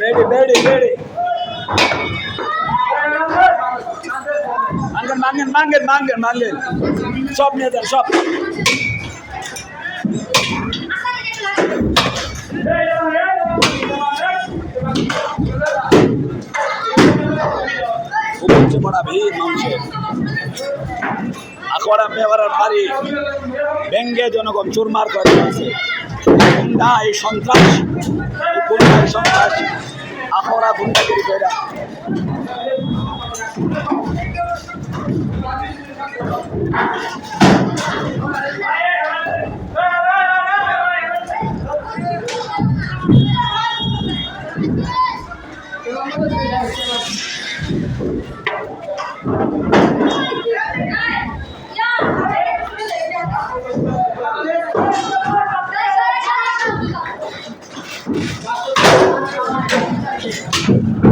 বেড়ি বেড়ি বেড়ি মাঙ্গেন মাঙ্গেন মাঙ্গেন মাঙ্গেন মাঙ্গেন সব নিয়ে যান সব বড় ভিড় মানুষের আখড়া মেওয়ারের বাড়ি ব্যঙ্গে জনগণ চুরমার করে আছে। গুন্ডা এই সন্ত্রাস গুন্ডা এই সন্ত্রাস, আখড়া গুন্ডাগিরি কইরা Yeah.